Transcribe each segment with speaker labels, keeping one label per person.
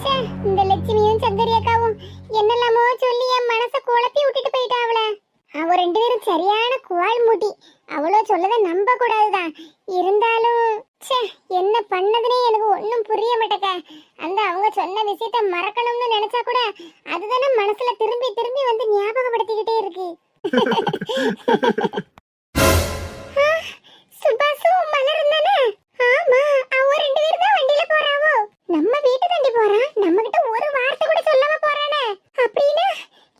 Speaker 1: ச்சே, இந்த லட்சுமியும் சங்கரி என்னெல்லாமோ சொல்லி என் மனச குழப்பி விட்டுட்டு போயிட்டாவள அவ ரெண்டு பேரும் சரியான குவால் மூட்டி. அவளோ சொல்லத நம்ப கூடாதுதான் இருந்தாலும் ச்சே என்ன பண்ணதுனே எனக்கு ஒன்றும் புரிய மாட்டேக்க அந்த அவங்க சொன்ன விஷயத்த மறக்கணும்னு நினைச்சா கூட அதுதானே மனசுல திரும்பி திரும்பி வந்து ஞாபகப்படுத்திக்கிட்டே இருக்கு. சுபாசு மலர் மலரும் தானே? ஆமா அவ ரெண்டு பேரும் தான் வண்டியில போறாவோ? நம்ம வீட்டு தாண்டி போறான். நம்ம கிட்ட ஒரு வார்த்தை கூட சொல்லாம போறானே. அப்படின்னா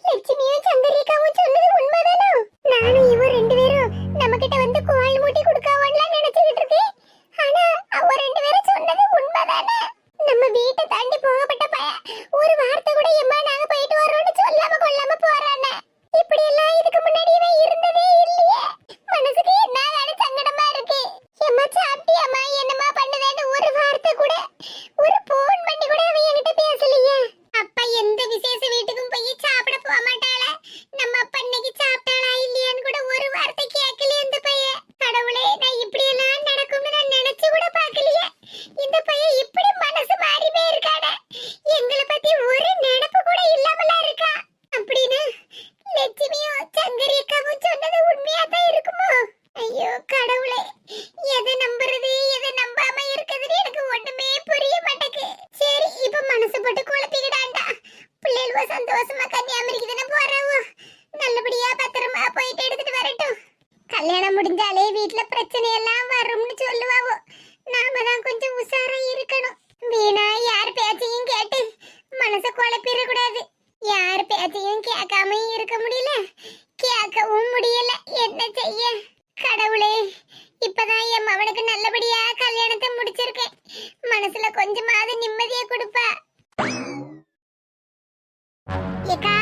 Speaker 1: லட்சுமியும் சந்திரிகாவும் சொன்னது உண்மைதானோ? நானும் இவன் ரெண்டு பேரும் நம்ம கிட்ட வந்து குவால் மூட்டி கொடுக்காவோன்லாம் நினைச்சுக்கிட்டு இருக்கேன் ஆனா அவ ரெண்டு பேரும் சொன்னது உண்மைதானே நம்ம வீட்டை தாண்டி போகப்பட்ட பய ஒரு வார்த்தை கூட எம்மா நாங்க போயிட்டு வரோம்னு சொல்லாம கொள்ளாம போறானே இப்படி எல்லாம் இதுக்கு முன்னாடி இவன் இருந்ததே இல்லையே மனசுக்கு என்ன வேலை சங்கடமா இருக்கு எம்மா சாப்பிட்டியம்மா என்னம்மா பண்ணுதேன்னு ஒரு வார்த்தை கூட ஒரு போன் பண்ணி கூட அவன் என்கிட்ட பேசலையே அப்பா எந்த விசேஷ வீட்டுக்கும் போய் சாப்பிட போக மாட்டாள நம்ம அப்பா இன்னைக்கு சாப்பிட்டாளா இல்லையான்னு கூட ஒரு வார்த்தை கேட்கலையே இந்த பையன் கடவுளே நான் இப்படி எல்லாம் நடக்கும்னு நான் நினைச்சு கூட பார்க்கலையே இந்த பையன் இப்படி மனசு மாறி போயிருக்கானே எங்களை பத்தி ஒரு நினைப்பு கூட இல்லாமலாம் இருக்கா அப்படின்னு லட்சுமியும் சங்கரி அக்காவும் சொன்னது உண்மையா தான் இருக்குமோ ஐயோ கடவுளே எதை நம்புறது எதை நம்பாம இருக்குதுன்னு எனக்கு ஒண்ணுமே புரிய மாட்டேங்குது சரி இப்ப மனசு போட்டு குழப்பிக்கிடாண்டா பிள்ளைகளுவோ சந்தோஷமா கன்னியாகுமரிக்கு தானே போறாவோ நல்லபடியா பத்திரமா போயிட்டு எடுத்துட்டு வரட்டும் கல்யாணம் முடிஞ்சாலே வீட்ல பிரச்சனை எல்லாம் வரும்னு சொல்லுவாவோ நாம தான் கொஞ்சம் உஷாரா இருக்கணும் வீணா யார் பேச்சையும் கேட்டு மனச குழப்பிட கூடாது யார் பேச்சையும் கேட்காம இருக்க முடியல கேட்கவும் முடியல என்ன செய்ய கடவுளே இப்பதான் என் மவனுக்கு நல்லபடியா கல்யாணத்தை முடிச்சிருக்கேன் மனசுல கொஞ்சமாவது நிம்மதியை கொடுப்பா. ஏக்கா?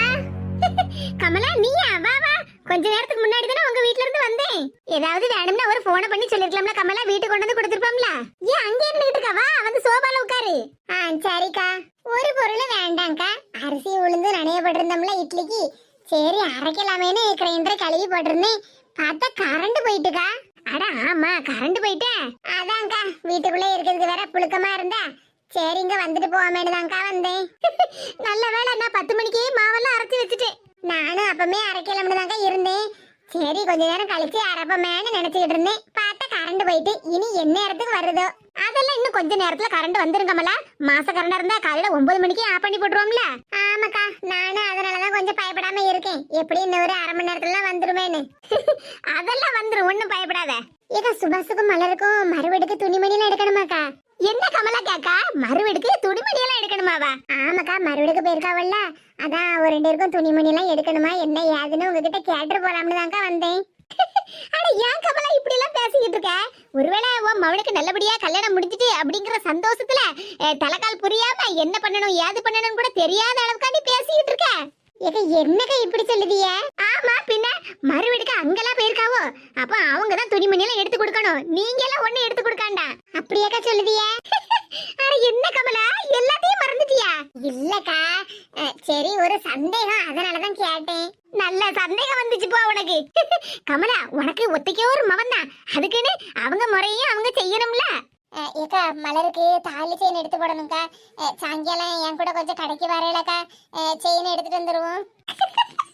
Speaker 1: கமலா நீயா? வா வா. கொஞ்ச நேரத்துக்கு முன்னாடி தானே உங்க வீட்ல இருந்து வந்தேன். ஏதாவது வேணும்னா ஒரு போனை பண்ணி சொல்லிருக்கலாம்ல கமலா? வீட்டுக்கு கொண்டு வந்து கொடுத்துருப்போம்ல. ஏன் அங்கே இருந்துகிட்டு இருக்கா? வா வந்து சோபால உட்காரு. ஆ சரிக்கா. ஒரு பொருள் வேண்டாம்க்கா. அரிசி உளுந்து நனையப்பட்டிருந்தோம்ல இட்லிக்கு. சரி அரைக்கலாமேன்னு கிரைண்டரை கழுவி போட்டிருந்தேன். பார்த்தா கரண்ட் போயிட்டுக்கா. அட ஆமா கரண்ட் போயிட்டேன் அதான்க்கா வீட்டுக்குள்ளே இருக்கிறதுக்கு வேற புழுக்கமா இருந்தா. சரி இங்க வந்துட்டு போவாமேனு தான்க்கா வந்தேன். நல்ல வேலை நான் பத்து மணிக்கு மாவெல்லாம் அரைச்சி வச்சுட்டேன். நானும் அப்பமே அரைக்கலாம்னு தான்க்கா இருந்தேன். சரி கொஞ்ச நேரம் கழிச்சு அரைப்பமேன்னு நினைச்சுக்கிட்டு இருந்தேன். பார்த்தா கரண்ட் போயிட்டு இனி என்ன நேரத்துக்கு வருதோ? அதெல்லாம் இன்னும் கொஞ்ச நேரத்துல கரண்ட் வந்துருங்கமல. மாச கரண்டா இருந்தா காலையில ஒன்பது மணிக்கு ஆஃப் பண்ணி போட்டுருவோம்ல. ஆமாக்கா நானும் அதனாலதான் கொஞ்சம் பயப்படாம இருக்கேன். எப்படி இன்னும் ஒரு அரை மணி நேரத்துல வந்துருமேன்னு. அதெல்லாம் வந்துரும் ஒண்ணும் பயப்படாத. ஏக்கா சுபாஷுக்கும் மலருக்கும் மறுவெடுக்கு துணிமணி எல்லாம் எடுக்கணுமாக்கா? என்ன கமலா கேக்கா? மறுவெடுக்கு துணிமணி எல்லாம் எடுக்கணுமாவா? ஆமாக்கா மறுவெடுக்கு போயிருக்காவல்ல. அதான் ஒரு ரெண்டு பேருக்கும் துணிமணி எல்லாம் எடுக்கணுமா? என்ன ஏதுன்னு உங்ககிட்ட கேட்டு போலாம்னு தான்க்கா வந்தேன். ஆனா ஏன் கமலா இப்படி எல்லாம் பேசிக்கிட்டு இருக்க? ஒருவேளை உன் மவனுக்கு நல்லபடியா கல்யாணம் முடிஞ்சிட்டு அப்படிங்கிற சந்தோஷத்துல தலைக்கால் புரியாம என்ன பண்ணணும் ஏது பண்ணணும் கூட தெரியாத அளவுக்காண்டி பேசிக்கிட்டு இருக்க? ஏக்கா என்னக்கா இப்படி சொல்லுதிய ஆமா பின்ன மறுவீடுக்கு அங்கெல்லாம் போயிருக்காவோ? அப்ப அவங்க தான் துணிமணி எல்லாம் எடுத்து கொடுக்கணும். நீங்க எல்லாம் ஒண்ணு எடுத்து கொடுக்காண்டா. அப்படியாக்கா சொல்லுதிய? என்ன கமலா? எல்லாத்தையும் மறந்துட்டியா? இல்லக்கா. அஹ், சரி ஒரு சந்தேகம். அதனாலதான் கேட்டேன். நல்ல சந்தேகம் வந்துச்சு போ உனக்கு. கமலா உனக்கு ஒத்தைக்கே ஒரு மவன் தான் அதுக்குன்னு அவங்க முறையும் அவங்க செய்யணும்ல. ஏக்கா மலருக்கு தாலி செயின் எடுத்து போடணும்க்கா. சாயங்காலம் என் கூட கொஞ்சம் கடைக்கு வரையிலக்கா. செயின் எடுத்துட்டு வந்துருவோம்.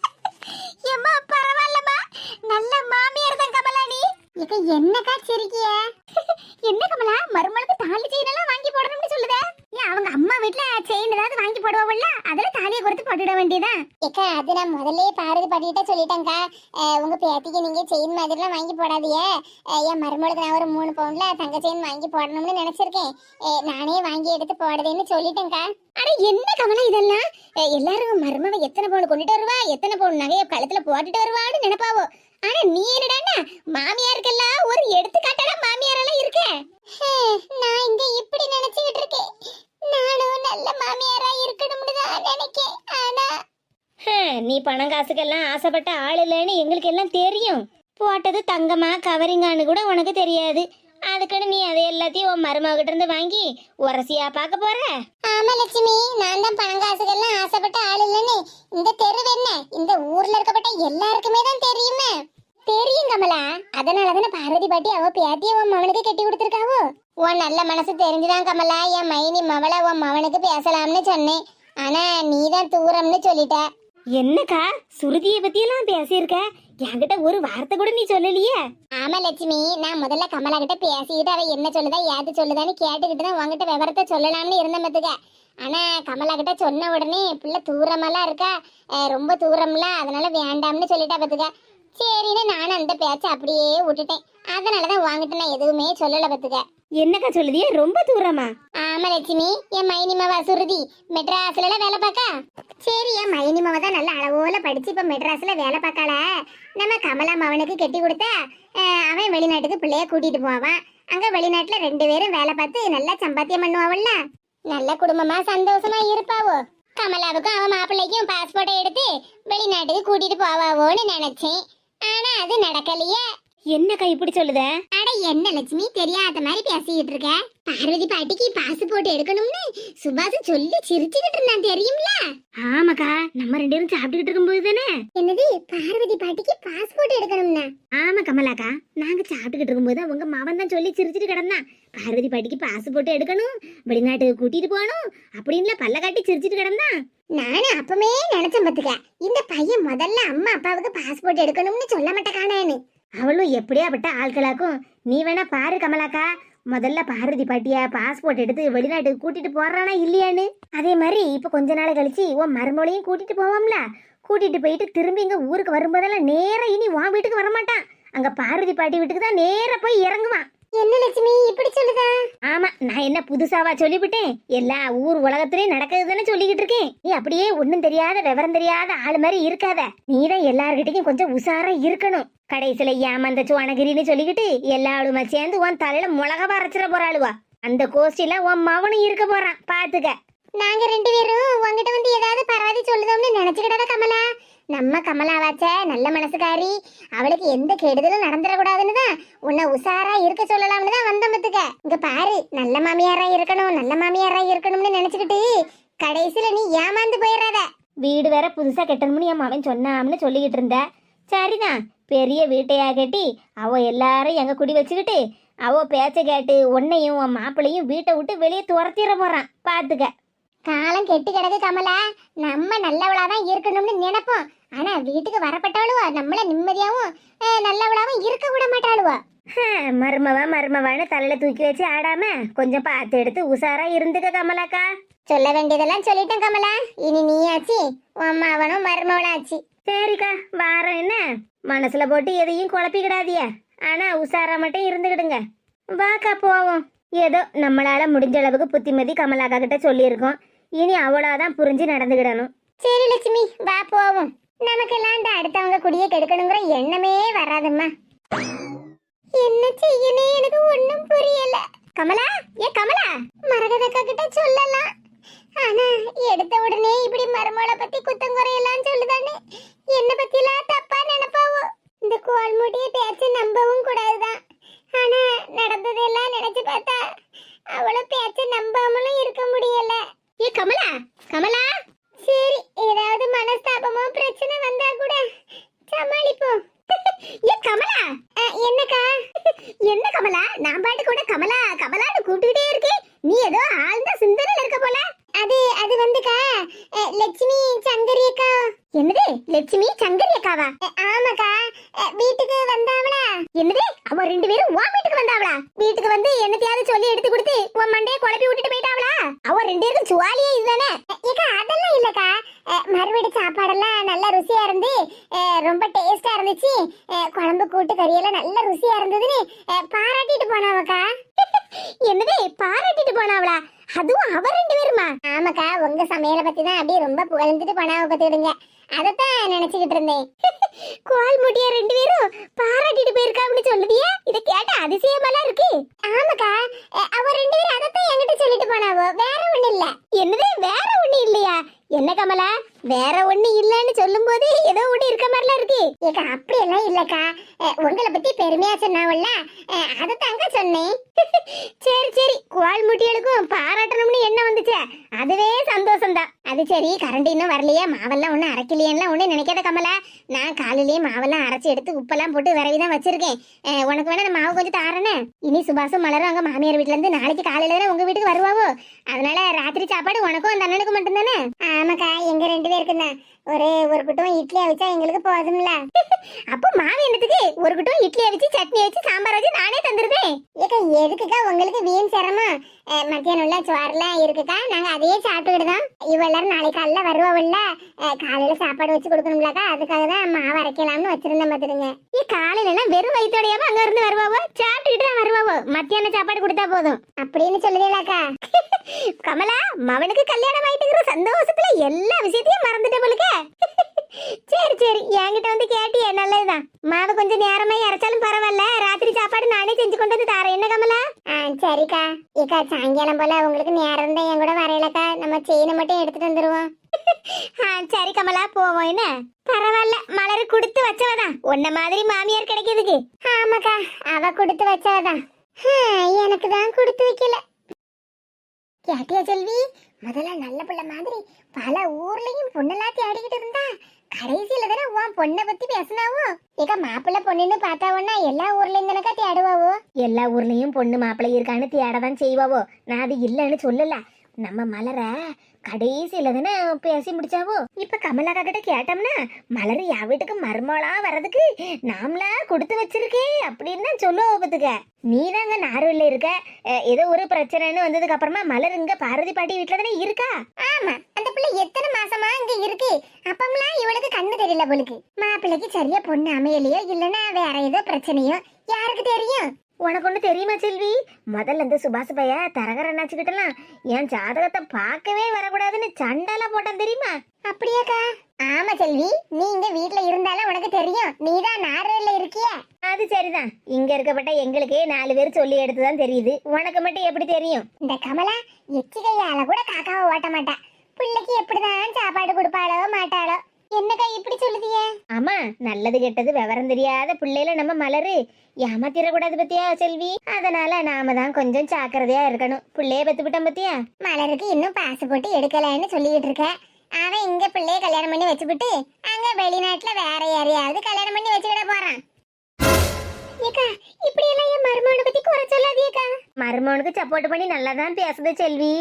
Speaker 1: ஏம்மா பரவாயில்லம்மா. நல்ல மாமியார் தான் கமலா நீ. இக்க என்னக்கா சிரிக்கிய? என்ன கமலா மருமகளுக்கு தாலி செயின் வாங்கி போடணும்னு சொல்லுதே? ஏன் அவங்க அம்மா வீட்ல செயின் ஏதாவது வாங்கி போடுவாங்கல்ல அதுல தாலியை கொடுத்து போட்டுட வேண்டியதா? ஏக்கா அது நான் முதல்ல பாரதி பண்ணிட்டே சொல்லிட்டேன்க்கா. அஹ், உங்க பேத்திக்கு நீங்க செயின் மாதிரிலாம் வாங்கி போடாதீங்க. என் மருமகளுக்கு நான் ஒரு மூணு பவுன்ல தங்க செயின் வாங்கி போடணும்னு நினைச்சிருக்கேன். நானே வாங்கி எடுத்து போடுறேன்னு சொல்லிட்டேன்க்கா. அட என்ன கமலா இதெல்லாம்? எல்லாரும் மருமக எத்தனை பவுன் கொண்டுட்டு வருவா? எத்தனை பவுன் நகைய கழுத்துல போட்டுட்டு வருவான்னு நினைப்பாவோ? ஆனா நீ என்னடான்னா மாமியாருக்கெல்லாம் ஒரு எடுத்துக்காட்டான மாமியார் எல்லாம் இருக்க நான் இங்க இப்படி நினைச்சுக்கிட்டு இருக்கேன். நானும் நல்ல மாமியாரா இருக்கணும்னு தான் நினைக்கேன். ஆனா
Speaker 2: நீ பணம் காசுக்கெல்லாம் ஆசைப்பட்ட ஆள் இல்லைன்னு எங்களுக்கு எல்லாம் தெரியும். போட்டது தங்கமா கவரிங்கான்னு கூட உனக்கு தெரியாது. அதுக்குன்னு நீ அதை எல்லாத்தையும் உன் மருமகிட்ட இருந்து வாங்கி உரசியா பார்க்க போற?
Speaker 1: ஆமா லட்சுமி. நான் தான் பணம் காசுக்கெல்லாம் ஆசைப்பட்ட ஆள் இல்லைன்னு. இந்த தெரு என்ன? இந்த ஊர்ல இருக்கப்பட்ட எல்லாருக்குமே தான் தெரியுமே. தெரியும் கமலா. அதனால தானே பார்வதி பாட்டி அவ பேத்திய உன் மகனுக்கு கட்டி கொடுத்துருக்காவோ? உன் நல்ல மனசு தெரிஞ்சுதான் கமலா என் மைனி மவளை உன் மவனுக்கு பேசலாம்னு சொன்னேன். ஆனா நீ தான் தூரம்னு சொல்லிட்ட.
Speaker 2: என்னக்கா சுருதியை பத்தியெல்லாம் பேசியிருக்க? என்கிட்ட ஒரு வார்த்தை கூட நீ சொல்லலையே.
Speaker 1: ஆமா லட்சுமி. நான் முதல்ல கமலா கிட்ட பேசிக்கிட்டு அவ என்ன சொல்லுதா ஏது சொல்லுதான்னு கேட்டுக்கிட்டு தான் உங்ககிட்ட விவரத்தை சொல்லலாம்னு இருந்தேன் பத்துக்க. ஆனா கமலா கிட்ட சொன்ன உடனே பிள்ளை தூரமெல்லாம் இருக்கா? ரொம்ப தூரம்ல அதனால வேண்டாம்னு சொல்லிட்டா பத்துக்க. சரின்னு நானும் அந்த பேச்சை அப்படியே விட்டுட்டேன். அதனாலதான் உங்ககிட்ட நான் எதுவுமே சொல்லல பத்துக்க
Speaker 2: என்னக்கா சொல்லுதியே? ரொம்ப தூரமா?
Speaker 1: ஆமா லட்சுமி என் மைனிமாவா சுருதி மெட்ராஸ்ல எல்லாம் வேலை பார்க்கா சரி என் மைனிமாவ தான் நல்ல அளவோல படிச்சு இப்ப மெட்ராஸ்ல வேலை பார்க்காள நம்ம கமலா மவனுக்கு கட்டி கொடுத்தா அஹ், அவன் வெளிநாட்டுக்கு பிள்ளைய கூட்டிட்டு போவான் அங்க வெளிநாட்டுல ரெண்டு பேரும் வேலை பார்த்து நல்லா சம்பாத்தியம் பண்ணுவாவுல்ல. நல்ல குடும்பமா சந்தோஷமா இருப்பாவோ. கமலாவுக்கும் அவன் மாப்பிள்ளைக்கும் பாஸ்போர்ட்டை எடுத்து வெளிநாட்டுக்கு கூட்டிட்டு போவாவோன்னு நினைச்சேன். ஆனா அது நடக்கலையே.
Speaker 2: என்னக்கா இப்படி சொல்லுத?
Speaker 1: அட என்ன லட்சுமி தெரியாத மாதிரி பேசிக்கிட்டு இருக்க? பார்வதி பாட்டிக்கு பாஸ்போர்ட் எடுக்கணும்னு சுபாஷ் சொல்லி சிரிச்சுக்கிட்டு இருந்தான் தெரியும்ல?
Speaker 2: ஆமாக்கா நம்ம ரெண்டு பேரும் சாப்பிட்டுக்கிட்டு இருக்கும்போது தானே?
Speaker 1: என்னது பார்வதி பாட்டிக்கு பாஸ்போர்ட் எடுக்கணும்னா?
Speaker 2: ஆமா கமலாக்கா நாங்க சாப்பிட்டுக்கிட்டு இருக்கும்போது உங்க மாவன் தான் சொல்லி சிரிச்சிட்டு கிடந்தான். பார்வதி பாட்டிக்கு பாஸ்போர்ட் எடுக்கணும் வெளிநாட்டுக்கு கூட்டிட்டு போகணும் அப்படின்ல பல்ல காட்டி சிரிச்சிட்டு கிடந்தான்.
Speaker 1: நானும் அப்பமே நினைச்சேன் பாத்துக்க இந்த பையன் முதல்ல அம்மா அப்பாவுக்கு பாஸ்போர்ட் எடுக்கணும்னு சொல்ல மாட்டேக்கானேன்னு.
Speaker 2: அவளும் எப்படியாப்பட்ட ஆட்களாக்கும் நீ வேணா பாரு கமலாக்கா முதல்ல பார்வதி பாட்டியா பாஸ்போர்ட் எடுத்து வெளிநாட்டுக்கு கூட்டிட்டு போறானா இல்லையான்னு? அதே மாதிரி இப்ப கொஞ்ச நாள் கழிச்சு உன் மருமொழியும் கூட்டிட்டு போவோம்ல. கூட்டிட்டு போயிட்டு திரும்பி இங்க ஊருக்கு வரும்போதெல்லாம் நேரம் இனி உன் வீட்டுக்கு வரமாட்டான். அங்க பார்வதி பாட்டி வீட்டுக்கு தான் நேரம் போய் இறங்குவான்.
Speaker 1: என்ன லட்சுமி இப்படி சொல்லுதா?
Speaker 2: ஆமா நான் என்ன புதுசாவா சொல்லிவிட்டேன்? எல்லா ஊர் உலகத்திலயும் நடக்குது தானே சொல்லிக்கிட்டு இருக்கேன். நீ அப்படியே ஒண்ணும் தெரியாத விவரம் தெரியாத ஆளு மாதிரி இருக்காத. நீ தான் எல்லார்கிட்டயும் கொஞ்சம் உஷாரா இருக்கணும். கடைசியில ஏமாந்த சுவனகிரின்னு சொல்லிக்கிட்டு எல்லா ஆளுமா சேர்ந்து உன் தலையில மிளகா அரைச்சிட போறாளுவா அந்த கோஷ்டில உன் மவனும் இருக்க போறான். பாத்துக்க.
Speaker 1: நாங்க ரெண்டு பேரும் உங்ககிட்ட வந்து ஏதாவது பரவாதி சொல்லுதோம்னு நினைச்சுக்கிட்டத கமலா? நம்ம கமலாவாச்ச நல்ல மனசுக்காரி. அவளுக்கு எந்த கெடுதலும் நடந்துடக்கூடாதுன்னு தான் உன்னை உஷாரா இருக்க சொல்லலாம்னு தான் வந்த மத்துக்க இங்க பாரு நல்ல மாமியாரா இருக்கணும் நல்ல மாமியாரா இருக்கணும்னு நினைச்சுக்கிட்டு கடைசியில நீ ஏமாந்து போயிடாத
Speaker 2: வீடு வேற புதுசா கெட்டணும்னு என் மவன் சொன்னாம்னு சொல்லிக்கிட்டு இருந்த. சரிதான் பெரிய வீட்டையா கட்டி அவ எல்லாரும் எங்க குடி வச்சுக்கிட்டு அவ பேச்ச கேட்டு உன்னையும் உன் மாப்பிளையும் வீட்டை விட்டு வெளியே துரத்திட போறான். பாத்துக்க
Speaker 1: காலம் கெட்டு கிடக்கு கமலா. நம்ம நல்லவளா தான் இருக்கணும்னு நினைப்போம். ஆனா வீட்டுக்கு வரப்பட்டவளுவா நம்மள நிம்மதியாவும் நல்லவளாவும் இருக்க விட மாட்டாளுவா.
Speaker 2: மருமவ மருமவான்னு தலையில தூக்கி வச்சு ஆடாம கொஞ்சம் பார்த்து எடுத்து உஷாரா இருந்துக்க கமலாக்கா.
Speaker 1: சொல்ல வேண்டியதெல்லாம் சொல்லிட்டேன் கமலா. இனி நீயாச்சு உன் அம்மாவனும் மருமவளாச்சு
Speaker 2: சரிக்கா வாரம் என்ன? மனசுல போட்டு எதையும் குழப்பிக்கிடாதிய ஆனா உஷாரா மட்டும் இருந்துக்கிடுங்க. வாக்கா போவோம். ஏதோ நம்மளால முடிஞ்ச அளவுக்கு புத்திமதி கமலாக்கா கிட்ட சொல்லியிருக்கோம். இனி அவளாதான் புரிஞ்சு நடந்துக்கிடணும்.
Speaker 1: சரி லட்சுமி வா போவோம். நமக்கெல்லாம் இந்த அடுத்தவங்க குடியை கெடுக்கணுங்கிற எண்ணமே வராதும்மா. என்ன செய்யனே எனக்கு ஒண்ணும் புரியல. கமலா? ஏ கமலா? மரகதக்கா கிட்ட சொல்லலாம். ஆனா எடுத்த உடனே இப்படி மருமகளை பத்தி குத்தம் குறையெல்லாம் சொல்லுதானே என்ன பத்தி எல்லாம் தப்பா நினைப்பாவோ? இந்த கோல்முடிய பேச்சு நம்பவும் கூடாதுதான். ஆனா நடந்ததெல்லாம் நினைச்சு பார்த்தா அவ்வளவு பேச்ச நம்பாமலும் இருக்க முடியல. ஏ கமலா? கமலா சரி ஏதாவது மனஸ்தாபமோ பிரச்சனை வந்தா கூட சமாளிப்போம் ஏ கமலா அஹ், என்னக்கா என்ன கமலா நான் பாட்டு கூட கமலா கமலான்னு கூப்பிட்டுக்கிட்டே இருக்கேன் நீ ஏதோ ஆழ்ந்த சிந்தனையில இருக்க போல அது அது வந்துக்கா அஹ், லட்சுமி சங்கரி அக்கா என்னது லட்சுமி சங்கரி அக்காவா அஹ், ஆமாக்கா அஹ், வீட்டுக்கு வந்தாவளா என்னது அவ ரெண்டு பேரும் உன் வீட்டுக்கு வந்தாவளா வீட்டுக்கு வந்து என்னத்தையாவது சொல்லி எடுத்து கொடுத்து உன் மண்டையை குழப்பி விட்டுட்டு போயிட்டாவளா அவ ரெண்டு பேருக்கும் சுவாலியே இதுதானே ஏக்கா அதெல்லாம் இல்லக்கா அஹ், மறுவீடு சாப்பாடெல்லாம் நல்ல ருசியா இருந்து அஹ், ரொம்ப டேஸ்டா இருந்துச்சு அஹ், குழம்பு கூட்டு கறியெல்லாம் நல்ல ருசியா இருந்ததுன்னு பாராட்டிட்டு போனாவக்கா. என்னது பாராட்டிட்டு போனாவளா? அதுவும் அவ ரெண்டு பேருமா? ஆமாக்கா உங்க சமையல பத்தி தான் அப்படியே ரொம்ப புகழ்ந்துட்டு போனாவ பத்துடுங்க அதத்தான் நினைச்சுக்கிட்டு இருந்தேன். கோல் முட்டியா ரெண்டு பேரும் பாராட்டிட்டு போயிருக்காங்கன்னு சொல்லுவியா இத கேட்ட அதிசயமெல்லாம் இருக்கு. ஆமாக்கா அவ ரெண்டு பேரும் அதத்தான் என்கிட்ட சொல்லிட்டு போனாவோ? வேற ஒண்ணு இல்ல. என்னது வேற ஒண்ணு இல்லையா? என்ன கமலா? வேற ஒண்ணு இல்லன்னு சொல்லும் போது ஏதோ ஒண்ணு இருக்க மாதிரிலாம் இருக்கு. ஏக்கா அப்படி எல்லாம் இல்லக்கா உங்களை பத்தி பெருமையா சொன்னாவல்ல? அதை தாங்க சொன்னேன். சரி சரி. குவால் முட்டிகளுக்கும் பாராட்டணும்னு என்ன வந்துச்சு. அதுவே சந்தோஷம் தான் அது சரி கரண்ட் இன்னும் வரலையா. மாவெல்லாம் ஒன்றும் அரைக்கலையெல்லாம் ஒன்றும் நினைக்காத கமலா. நான் காலையிலேயே மாவெல்லாம் அரைச்சி எடுத்து உப்பெல்லாம் போட்டு விரவி தான் வச்சிருக்கேன். உனக்கு வேணா அந்த மாவு கொஞ்சம் தாரனே. இனி சுபாஷும் மலரும் அங்க மாமியார் வீட்டுல இருந்து நாளைக்கு காலையில தானே உங்க வீட்டுக்கு வருவாவோ? அதனால ராத்திரி சாப்பாடு உனக்கும் அந்த அண்ணனுக்கு மட்டும்தானே? ஆமாக்கா எங்க ரெண்டு பேருக்கு தான். ஒரு ஒரு குட்டம் இட்லி அவிச்சா எங்களுக்கு போதும்ல. அப்போ மாவு என்னத்துக்கு? ஒரு குட்டம் இட்லி அவிச்சு சட்னி வச்சு சாம்பார் வச்சு நானே தந்துருவேன். ஏக்கா எதுக்குக்கா உங்களுக்கு வீண் சிரமம்? மத்தியானம் உள்ள சோறுலாம் இருக்குக்கா நாங்க அதையே சாப்பிட்டுக்கிட்டு தான். இவ எல்லாரும் நாளைக்கு காலைல வருவாவில்ல. அஹ், காலையில சாப்பாடு வச்சு கொடுக்கணும்லக்கா அதுக்காக தான் மாவு அரைக்கலாம்னு வச்சிருந்தேன் பாத்துருங்க ஏ காலையில எல்லாம் வெறும் வயிற்றோடையாம அங்க இருந்து வருவாவோ? வருவாவோ மத்தியான சாப்பாடு கொடுத்தா போதும். அப்படின்னு சொல்லுதேலாக்கா. கமலா மவனுக்கு கல்யாணம் ஆயிட்டுங்கிற சந்தோஷத்துல எல்லா விஷயத்தையும் மறந்துட்ட போலுக்க. சரி சரி. என்கிட்ட வந்து கேட்டியே நல்லதுதான். மாவு கொஞ்சம் நேரமா இறைச்சாலும் பரவாயில்ல. ராத்திரி சாப்பாடு நானே செஞ்சு கொண்டு வந்து தரேன். என்ன கமலா? சரிக்கா. ஏக்கா சாயங்காலம் போல உங்களுக்கு நேரம் தான் என் கூட வரையலக்கா. நம்ம செயினை மட்டும் எடுத்துட்டு வந்துருவோம். சரி கமலா போவோம். என்ன? பரவாயில்ல. மலர் கொடுத்து வச்சவதான். உன்ன மாதிரி மாமியார் கிடைக்கிறதுக்கு. ஆமாக்கா அவ கொடுத்து வச்சவதான். எனக்கு தான் கொடுத்து வைக்கல. கேட்டியா செல்வி? முதல்ல நல்ல பிள்ளை மாதிரி பல ஊர்லயும் பொண்ணெல்லாம் தேடிக்கிட்டு இருந்தா கடைசியில தானே உன் பொண்ணை பத்தி பேசினாவோ? ஏக்கா மாப்பிள்ளை பொண்ணுன்னு பார்த்தாவோன்னா எல்லா ஊர்லயும் தானக்கா தேடுவாவோ?
Speaker 2: எல்லா ஊர்லயும் பொண்ணு மாப்பிள்ளை இருக்கான்னு தேடதான் செய்வாவோ? நான் அது இல்லைன்னு சொல்லல. நம்ம மலர கடைசியில தானே பேசி முடிச்சாவோ? இப்ப கமலாக்கா கிட்ட கேட்டோம்னா மலர் யா வீட்டுக்கு மருமகளா வர்றதுக்கு நாமளா கொடுத்து வச்சிருக்கே அப்படின்னு சொல்லுவோம் பத்துக்க. நீ தாங்க நார்வல்ல இருக்க. ஏதோ ஒரு பிரச்சனைன்னு வந்ததுக்கு அப்புறமா மலர் இங்க பாரதி பாட்டி வீட்டுல தானே இருக்கா?
Speaker 1: ஆமா அந்த பிள்ளை எத்தனை மாசமா இங்க இருக்கு? அப்பம்லாம் இவளுக்கு கண்ணு தெரியல போலுக்கு. மாப்பிள்ளைக்கு சரியா பொண்ணு அமையலையோ இல்லைன்னா வேற ஏதோ பிரச்சனையோ யாருக்கு தெரியும்?
Speaker 2: உனக்கு ஒண்ணு தெரியுமா செல்வி? முதல்ல இந்த சுபாஷ் பைய தரகர் அண்ணாச்சுக்கிட்டலாம் என் ஜாதகத்தை பார்க்கவே வரக்கூடாதுன்னு சண்டெல்லாம் போட்டான் தெரியுமா?
Speaker 1: அப்படியாக்கா? ஆமா செல்வி. நீ இங்க வீட்ல இருந்தாலும் உனக்கு தெரியும். நீதான் நார்வேல இருக்கிய.
Speaker 2: அது சரிதான். இங்க இருக்கப்பட்ட எங்களுக்கே நாலு பேர் சொல்லி எடுத்துதான் தெரியுது. உனக்கு மட்டும் எப்படி தெரியும்?
Speaker 1: இந்த கமலா எச்சிகையால கூட காக்காவை ஓட்ட மாட்டா. பிள்ளைக்கு எப்படிதான் சாப்பாடு கொடுப்பாளோ மாட்டாளோ? என்னக்கா இப்படி சொல்லுதியே
Speaker 2: ஆமா நல்லது கெட்டது விவரம் தெரியாத பிள்ளையில நம்ம மலரு. ஏமாத்திரக்கூடாது பத்தியா செல்வி? அதனால நாம தான் கொஞ்சம் ஜாக்கிரதையா இருக்கணும். பிள்ளைய பத்து விட்டோம் பத்தியா?
Speaker 1: மலருக்கு இன்னும் பாஸ்போர்ட் எடுக்கலன்னு சொல்லிட்டு இருக்க. அவன் இங்க பிள்ளைய கல்யாணம் பண்ணி வச்சுக்கிட்டு அங்க வெளிநாட்டுல வேற யாரையாவது கல்யாணம் பண்ணி வச்சுக்கிட போறான். ஏக்கா இப்படி எல்லாம் என் மருமகனை பத்தி குறை சொல்லாதீக்கா
Speaker 2: மருமகனுக்கு சப்போர்ட் பண்ணி நல்லா தான் பேசுது செல்வி.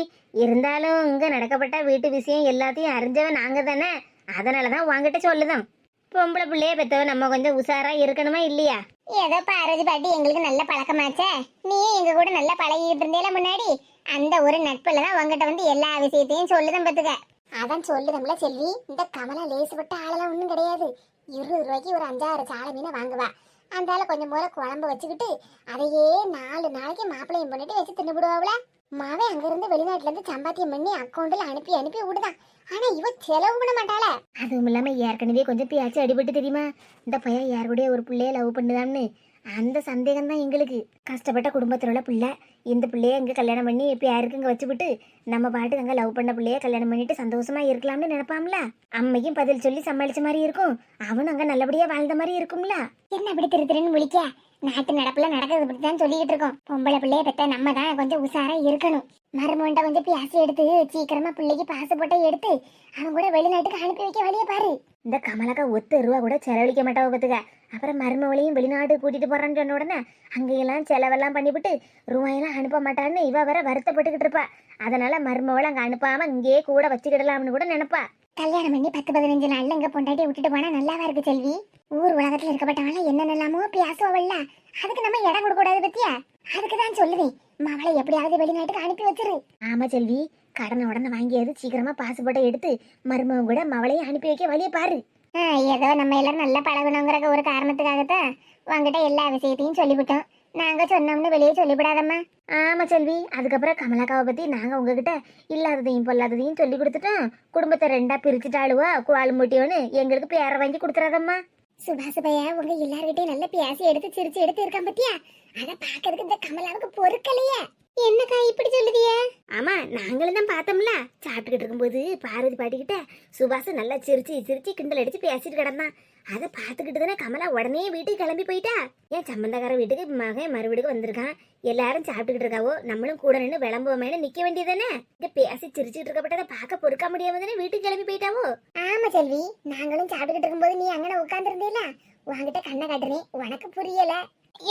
Speaker 2: இருந்தாலும் இங்க நடக்கப்பட்ட வீட்டு விஷயம் எல்லாத்தையும் அறிஞ்சவன் நாங்க தானே அதனால தான் உங்ககிட்ட சொல்லுதான். பொம்பளை பிள்ளைய பெத்தவ நம்ம கொஞ்சம் உஷாரா இருக்கணுமா இல்லையா?
Speaker 1: ஏதோ பாரதி பாட்டி எங்களுக்கு நல்ல பழக்கமாச்சே. நீ எங்க கூட நல்லா பழகிட்டு இருந்தேல முன்னாடி? அந்த ஒரு நட்புல தான் உங்ககிட்ட வந்து எல்லா விஷயத்தையும் சொல்லுதான் பத்துக்க. அதான் சொல்லுதம்ல செல்வி இந்த கமலா லேசுப்பட்ட ஆளெல்லாம் ஒண்ணும் கிடையாது. இருபது ரூபாய்க்கு ஒரு அஞ்சாறு சாலை மீனை வாங்குவா. அந்தால கொஞ்சம் போல குழம்பு வச்சுக்கிட்டு அதையே நாலு நாளைக்கு மாப்பிள்ளையும் பண்ணிட்டு வச்சு தின்னுபிடுவாவுல. மாவே அங்கிருந்து வெளிநாட்டுல இருந்து சம்பாத்தியம் பண்ணி அக்கௌண்ட்ல அனுப்பி அனுப்பி விடுதான். ஆனா இவ செலவு பண்ண மாட்டாள.
Speaker 2: அதுவும் இல்லாம ஏற்கனவே கொஞ்சம் பேச்சு அடிபட்டு தெரியுமா? இந்த பையன் யார் கூடயே ஒரு பிள்ளைய லவ் பண்ணுதான்னு. அந்த சந்தேகம் தான் எங்களுக்கு. கஷ்டப்பட்ட குடும்பத்தில் உள்ள பிள்ளை இந்த பிள்ளைய இங்கே கல்யாணம் பண்ணி இப்போ யாருக்கு இங்கே வச்சுவிட்டு நம்ம பாட்டு அங்கே லவ் பண்ண பிள்ளைய கல்யாணம் பண்ணிட்டு சந்தோஷமா இருக்கலாம்னு நினைப்பாம்ல? அம்மைக்கும் பதில் சொல்லி சமாளிச்ச மாதிரி இருக்கும். அவனும் அங்கே நல்லபடியா வாழ்ந்த மாதிரி இருக்கும்ல?
Speaker 1: என்ன அப்படி திரு திருன்னு முழிக்க நாட்டு நடப்புல நடக்கிறது பத்தி தான் சொல்லிக்கிட்டு இருக்கோம். பொம்பளை பிள்ளைய பெத்த நம்ம தான் கொஞ்சம் உஷாரா இருக்கணும். மருமகன்ட்ட கொஞ்சம் பேசி எடுத்து சீக்கிரமா பிள்ளைக்கு பாசப்போட்டை எடுத்து அவன் கூட வெளிநாட்டுக்கு அனுப்பி வைக்க வழிய பாரு.
Speaker 2: இந்த கமலக்கா ஒத்து ரூபா கூட செலவழிக்க மாட்டாவ பத்துக்க அப்புறம் மருமவளையும் வெளிநாடு கூட்டிட்டு போறான்னு சொன்ன உடனே அங்கெல்லாம் செலவெல்லாம் பண்ணிவிட்டு ரூபாயெல்லாம் அனுப்ப மாட்டான்னு இவ வேற வருத்தப்பட்டுக்கிட்டு இருப்பா. அதனால மருமவளை அங்க அனுப்பாம இங்கேயே கூட வச்சுக்கிடலாம்னு கூட நினைப்பா.
Speaker 1: கல்யாணம் பண்ணி பத்து பதினஞ்சு நாள்ல இங்க பொண்டாட்டி விட்டுட்டு போனா நல்லாவா இருக்கு செல்வி? ஊர் உலகத்துல இருக்கப்பட்டவங்க என்னென்னலாமோ பேசுவல்ல அதுக்கு நம்ம இடம் கொடுக்க கூடாது பத்தியா? அதுக்கு தான் சொல்லுவேன். மவளை எப்படியாவது வெளிநாட்டுக்கு அனுப்பி வச்சிரு.
Speaker 2: ஆமா செல்வி கடனை உடனே வாங்கியாவது சீக்கிரமா பாஸ்போர்ட்டை எடுத்து மருமகன் கூட மவளையும் அனுப்பி வைக்க வழிய பாரு.
Speaker 1: ஏதோ நம்ம எல்லாரும் நல்லா பழகணுங்கிற ஒரு காரணத்துக்காகத்தான் உங்ககிட்ட எல்லா விஷயத்தையும் சொல்லிவிட்டோம். நாங்க சொன்னோம்னு வெளியே சொல்லிவிடாதம்மா.
Speaker 2: ஆமா செல்வி அதுக்கப்புறம் கமலாக்காவை பத்தி நாங்க உங்ககிட்ட இல்லாததையும் பொல்லாததையும் சொல்லி கொடுத்துட்டோம். குடும்பத்தை ரெண்டா பிரிச்சுட்டாளுவா குவால் முட்டியோன்னு எங்களுக்கு பேரை வாங்கி கொடுத்துறாதம்மா.
Speaker 1: சுபாஷ் உங்க எல்லார்கிட்டயும் நல்ல பேசி எடுத்து சிரிச்சு எடுத்து இருக்கான் பத்தியா? அத பாக்குறதுக்கு இந்த கமலாவுக்கு பொறுக்கலையே. என்னக்கா இப்படி சொல்லுதிய?
Speaker 2: ஆமா நாங்களும் தான் பார்த்தோம்ல. சாப்பிட்டுக்கிட்டு இருக்கும்போது பார்வதி பாட்டிக்கிட்ட சுபாஷ் நல்லா சிரிச்சு சிரிச்சு கிண்டல் அடிச்சு பேசிட்டு கிடந்தான். அதை பார்த்துக்கிட்டு தானே கமலா உடனே வீட்டுக்கு கிளம்பி போயிட்டா? ஏன் சம்பந்தக்கார வீட்டுக்கு மகன் மறு வீட்டுக்கு வந்திருக்கான். எல்லாரும் சாப்பிட்டுக்கிட்டு இருக்காவோ? நம்மளும் கூட நின்று விளம்புவோமேனு நிக்க வேண்டியதானே இங்க பேசி சிரிச்சிட்டு இருக்கப்பட்டதை பார்க்க பொறுக்க முடியாம தானே வீட்டுக்கு கிளம்பி போயிட்டாவோ?
Speaker 1: ஆமா செல்வி நாங்களும் சாப்பிட்டுக்கிட்டு இருக்கும்போது நீ அங்கன உட்கார்ந்துருந்தீல உன்கிட்ட கண்ணை காட்டுறேன். உனக்கு புரியல.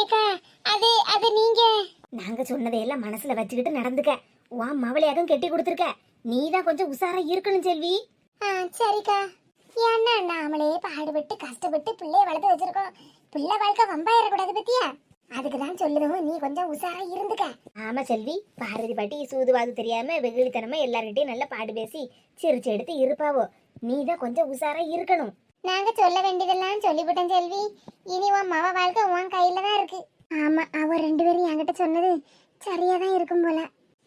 Speaker 1: ஏக்கா அது அது நீங்க.
Speaker 2: நாங்க சொன்னதையெல்லாம் மனசுல வச்சுக்கிட்டு நடந்துக்க. உன் மவளையாகவும் கெட்டி கொடுத்துருக்க. நீ தான் கொஞ்சம் உஷாரா இருக்கணும் செல்வி.
Speaker 1: ஆ சரிக்கா. ஏன்னா நாமளே பாடுபட்டு கஷ்டப்பட்டு பிள்ளைய வளர்த்து வச்சிருக்கோம். பிள்ளை வாழ்க்கை வம்பாயிரக்கூடாது பத்தியா? அதுக்கு தான் சொல்லுதும். நீ கொஞ்சம் உஷாரா இருந்துக்க.
Speaker 2: ஆமா செல்வி பாரதி பாட்டி சூதுவாது தெரியாம வெகுளித்தனமா எல்லார்கிட்டயும் நல்லா பாடு பேசி சிரிச்சு எடுத்து இருப்பாவோ. நீ தான் கொஞ்சம் உஷாரா இருக்கணும்.
Speaker 1: நாங்க சொல்ல வேண்டியதெல்லாம் சொல்லிவிட்டோம் செல்வி. இனி உன் மவ வாழ்க்கை உன் கையில தான் இருக்கு. ஆமா அவ ரெண்டு பேரும் என்கிட்ட சொன்னது சரியா தான் இருக்கும் போல.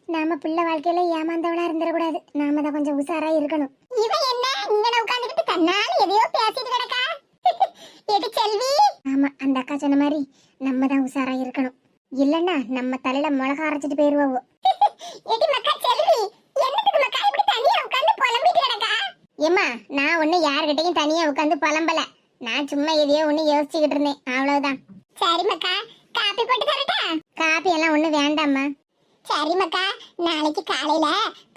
Speaker 1: நாம பிள்ளை வாழ்க்கையில ஏமாந்தவளா இருந்துடக்கூடாது. நாம தான் கொஞ்சம் உஷாரா இருக்கணும். இவன் என்ன? இங்க உட்காந்துக்கிட்டு தன்னால எதையோ பேசிட்டு கிடக்கா? எது செல்வி. ஆமா அந்த அக்கா சொன்ன மாதிரி நம்ம தான் உஷாரா இருக்கணும். இல்லன்னா நம்ம தலையில மிளகா அரைச்சிட்டு போயிருவோம் எடி மக்கா செல்வி என்னத்துக்கு மக்கா இப்படி தனியா உட்கார்ந்து புலம்பிட்டு கிடக்கா? ஏம்மா நான் ஒண்ணு யார்கிட்டயும் தனியா உட்கார்ந்து புலம்பல. நான் சும்மா எதையோ ஒண்ணு யோசிச்சுக்கிட்டு இருந்தேன். அவ்வளவுதான். சரி மக்கா காப்பி போட்டு தரட்டா? காப்பி எல்லாம் ஒண்ணு வேண்டாம்மா. சரி மக்கா நாளைக்கு காலையில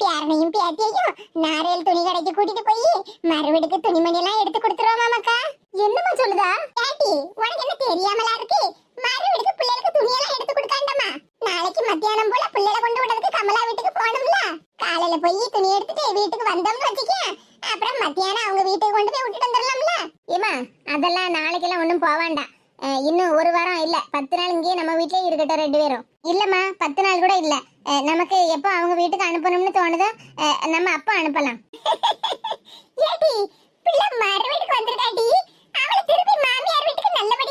Speaker 1: பேரனையும் பேத்தியையும் நாரையல் துணி கடைக்கு கூட்டிட்டு போய் மறுவீடுக்கு துணிமணி எல்லாம் எடுத்து கொடுத்துருவோமா மக்கா? என்னம்மா சொல்லுதா? பேட்டி உனக்கு என்ன தெரியாமலா இருக்கு? மறுவீடுக்கு பிள்ளைகளுக்கு துணி எல்லாம் எடுத்து கொடுக்காண்டமா? நாளைக்கு மத்தியானம் போல பிள்ளைகளை கொண்டு விடுறதுக்கு கமலா வீட்டுக்கு போகணும்ல. காலையில போய் துணி எடுத்துட்டு வீட்டுக்கு வந்தோம்னு வச்சுக்க அப்புறம் மத்தியானம் அவங்க வீட்டுக்கு கொண்டு போய் விட்டுட்டு வந்துடலாம்ல. ஏமா அதெல்லாம் நாளைக்கெல்லாம் ஒன்றும் போக வேண்டாம். அஹ் இன்னும் ஒரு வாரம் இல்ல. பத்து நாள் இங்கேயே நம்ம வீட்லயே இருக்கட்டும் ரெண்டு பேரும். இல்லம்மா பத்து நாள் கூட இல்ல. நமக்கு எப்போ அவங்க வீட்டுக்கு அனுப்பணும்னு தோணுதோ நம்ம அப்ப அனுப்பலாம். வீட்டுக்கு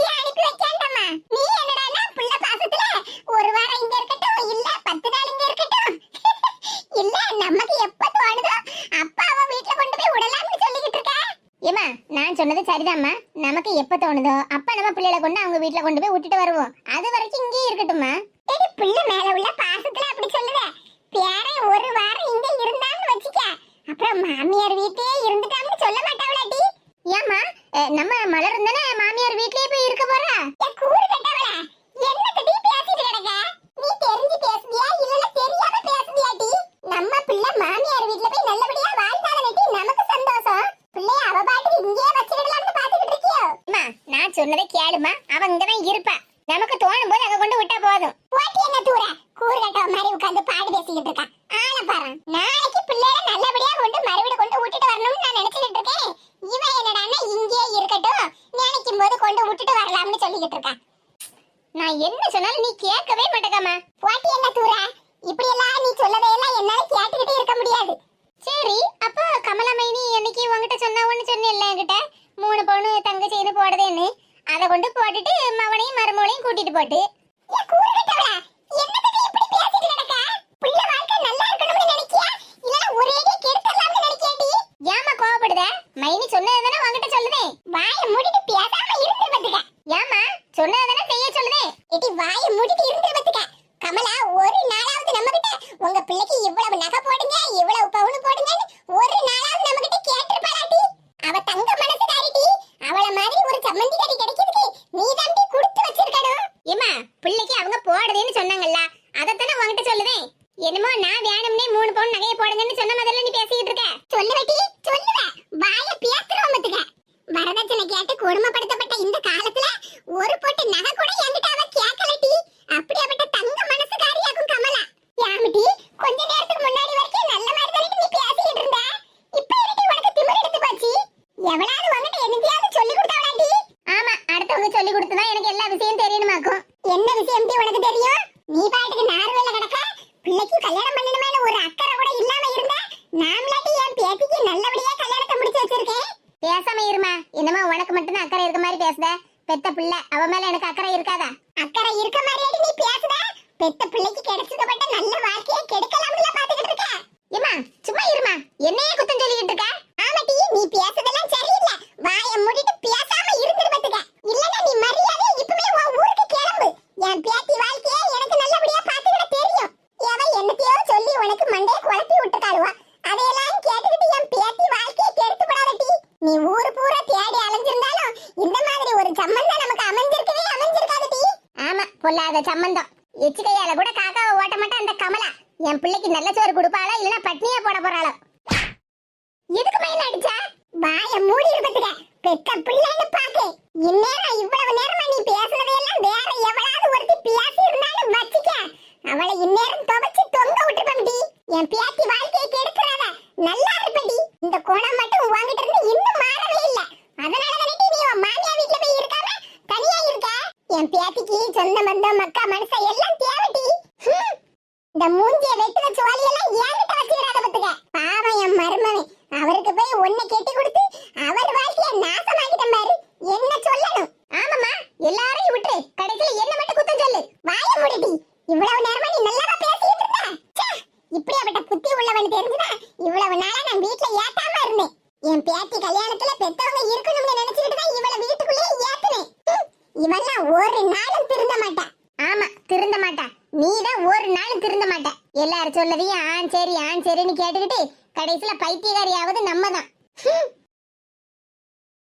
Speaker 1: அனுப்பி நீ ஒரு வாரம் இங்க இருக்கட்டும் பத்து நாள் இருக்கட்டும். நமக்கு எப்ப தோணுதோ அப்ப அவன் வீட்டுல கொண்டு போய் விடலாம்னு சொல்லிக்கிட்டு இருக்க. ஏமா நான் சொன்னது சரிதாம்மா. நமக்கு எப்ப தோணுதோ அப்ப நம்ம பிள்ளைகளை கொண்டு அவங்க வீட்டுல கொண்டு போய் விட்டுட்டு வருவோம். அது வரைக்கும் இங்கேயே இருக்கட்டும்மா. பிள்ளை மேல உள்ள பாசத்துல அப்படி சொல்லுத பேரன் ஒரு வாரம் இங்க இருந்தான்னு வச்சுக்க அப்புறம் மாமியார் வீட்லயே இருந்துட்டான்னு சொல்ல மாட்டாவளாடி ஏம்மா அஹ், நம்ம மலர் தானே மாமியார் வீட்லயே போய் இருக்க போறா கூறு கட்டவளா என்ன கட்டி பேசிட்டு கிடக்க நீ தெரிஞ்சு பேசுதியா இல்ல தெரியாம பேசுதியாடி நம்ம பிள்ளை மாமியார் வீட்ல போய் நல்லபடியா வாழ்ந்தாலனடி நமக்கு சந்தோஷம் பிள்ளைய அவ பாட்டுக்கு இங்கேயே வச்சுக்கிடலாம்னு பாத்துக்கிட்டு இருக்கியோ அம்மா நான் சொன்னதை கேளுமா அவ இங்கதான் இருப்பா நமக்கு தோணும் போது அங்க கொண்டு விட்டா போதும் போட்டி என்ன தூர கூறு கட்டவ மாதிரி உட்கார்ந்து பாடு பேசிக்கிட்டு இருக்கா ஆள பாரு நாளைக்கு பிள்ளைய நல்லபடியா கொண்டு மறுபடியும் கொண்டு விட்டுட்டு வரணும்னு நான் நினைச்சுக்கிட்டு இருக்கேன் இவன் என்னடான்னா இங்கேயே இருக்கட்டும் நினைக்கும் போது கொண்டு விட்டுட்டு வரலாம்னு சொல்லிக்கிட்டு இருக்கா. நான் என்ன சொன்னாலும் நீ கேட்கவே மாட்டேக்கம்மா பாட்டி என்ன தூர? இப்படி எல்லாம் நீ சொல்லதே எல்லாம் என்னால கேட்டுக்கிட்டே இருக்க முடியாது. சரி அப்ப கமலமைனி என்னைக்கு உன்கிட்ட சொன்னாவன்னு சொன்னேன்ல என்கிட்ட? மூணு பவுனு தங்க செய்து போடுதேன்னு. அதை கொண்டு போட்டுட்டு மவனையும் மருமகளையும் கூட்டிட்டு போட்டு. என்னத்துக்கு இப்படி பேசிட்டு நடக்க புள்ள வாழ்க்கை நல்லா இருக்கணும்னு நினைக்கியா? இல்ல ஏமா கோவப்படுத மைனி சொன்னதுதானே உன்கிட்ட சொல்லுதே? வாய மூடிட்டு பேசாம இருந்து பத்துக்க ஏமா சொன்னதுதானே செய்ய சொல்லுதே? எடி வாய மூடிட்டு இருந்து பத்துக்க கமலா ஒரு நாளாவது நம்ம கிட்ட உங்க பிள்ளைக்கு இவ்வளவு நகை போடுங்க இவ்வளவு பவுன் போடுங்கன்னு ஒரு நாளாவது நம்ம கிட்ட கேட்டிருப்பாளாடி அவ தங்க மனசுதாரிடி அவள மாதிரி ஒரு சம்மந்திக்காரி கிடைக்கிறதுக்கு நீ தாண்டி கொடுத்து வச்சிருக்கணும் ஏமா பிள்ளைக்கு அவங்க போடுதுன்னு சொன்னாங்கல்ல அதத்தானே உன்கிட்ட சொல்லுதேன் என்னமோ நான் வேணும்னே மூணு பவுன் நகையை போடுங்கன்னு சொன்ன முதல்ல நீ பேசிக்கிட்டு இருக்க சொல்லு வெட்டி சொல்லுவ வாய பேத்துறோம் மத்துக்க வரதட்சணை கேட்டு கொடுமைப்படுத்தப்பட்ட இந்த காலத்துல ஒரு போட்டு நகை கூட என்கிட்ட அவ கேட்கலடி அப்படியாப்பட்ட தங்க மனசுக்காரியாக்கும் கமலா யாமிட்டி கொஞ்ச நேரத்துக்கு முன்னாடி வரைக்கும் நல்ல மாதிரி தானே நீ பேசிக்கிட்டு இருந்த இப்ப எனக்கு உனக்கு திமிர் எடுத்து போச்சு எவளாவது உன்கிட்ட என்னத்தையாவது சொல்லி கொடுத்தாவளாடி ஆமா அடுத்தவங்க எனக்கு எல்லா விஷயம் தெரியணுமாக்கும் என்ன விஷயம் உனக்கு தெரியும்? நீ பாட்டுக்கு நார்வேல கிடக்க? பிள்ளைக்கு கல்யாணம் பண்ணணுமே ஒரு அக்கறை கூட இல்லாம இருந்த? நாமளாட்டி என் பேத்திக்கு நல்லபடியா கல்யாணத்தை முடிச்சு வச்சிருக்கேன். பேசாம இருமா. என்னமா உனக்கு மட்டும் அக்கறை இருக்க மாதிரி பேசுத. பெத்த பிள்ளை அவ மேல எனக்கு அக்கறை இருக்காதா அக்கறை இருக்க மாதிரியாடி நீ பேசுத பெத்த பிள்ளைக்கு கிடைச்சதுப்பட்ட நல்ல வாழ்க்கையை கெடுக்கலாம்ல பாத்துக்கிட்டு இருக்க ஏமா சும்மா இருமா என்னையே குத்தம் சொல்லிக்கிட்டு இருக்க ஆமாட்டி நீ பேசுதெல்லாம் சரியில்லை வாயை மூடிட்டு பேசாம இருந்துரு பாத்துக்க இல்லன்னா நீ மரியாதை இப்பவே உன் ஊருக்கு கிளம்பு என் பேத்தி வாழ்க்கையை எனக்கு நல்லபடியா பாத்துக்கிட தெரியும் இல்லாத சம்பந்தம். எச்சிக்கையால கூட காக்காவை ஓட்ட மாட்டா அந்த கமலா. என் பிள்ளைக்கு நல்ல சோறு கொடுப்பாளா இல்லனா பட்னியா போட போறாளோ? எதுக்கு மயில் அடிச்சா? வாய மூடி இருப்பதுக்க பெத்த பிள்ளைன்னு பாக்கு இந்நேரம் இவ்வளவு நேரமா நீ பேசுனதெல்லாம் வேற எவளாவது ஒருத்தி பேசி இருந்தாலும் வச்சுக்க. அவளை இந்நேரம் துவைச்சு தொங்க விட்டுருப்படி என் பேத்தி வாழ்க்கையை கெடுக்கிறாத நல்லா இருப்படி இந்த குணம் மட்டும் உன்கிட்ட இருந்து இன்னும் மாற இல்ல அதனால தானே நீ உன் மாமியா வீட்ல போய் இருக்காம தனியா இருக்க சொந்த பந்தம் மக்கா மனுஷ எல்லாம் இந்த மூஞ்சிய வெட்டுற சுவாலியெல்லாம் என்கிட்ட வச்சுக்கிறாத பத்துக்க. பாவம் என் மருமவன் அவருக்கு போய் ஒண்ணு கெட்டி கொடுத்து அவர் வாழ்க்கைய நாசமாக்கிட்ட பாரு என்ன சொல்லணும் ஆமாமா எல்லாரையும் விட்டு கடைசியில என்ன மட்டும் குத்தம் சொல்லு வாய முடிடி இவ்வளவு நேரமா நீ நல்லாவா பேசிட்டு இருந்த ச்சே, இப்படியாப்பட்ட புத்தி உள்ளவன் தெரிஞ்சுதா இவ்வளவு நாளா நான் வீட்ல ஏத்தாம இருந்தேன் என் பேத்தி கல்யாணத்துல பெத்தவங்க இருக்கணும்னு நினைச்சுக்கிட்டு தான் இவளை வீட்டுக்குள்ளேயே ஏத்துனேன் ஹம், இவெல்லாம் ஒரு நாளும் திருந்த மாட்டா ஆமா திருந்த மாட்டா நீ தான் ஒரு நாளும் திருந்த மாட்ட எல்லாரும் சொல்லதையும் ஆன் சரி ஆன் சரின்னு கேட்டுக்கிட்டு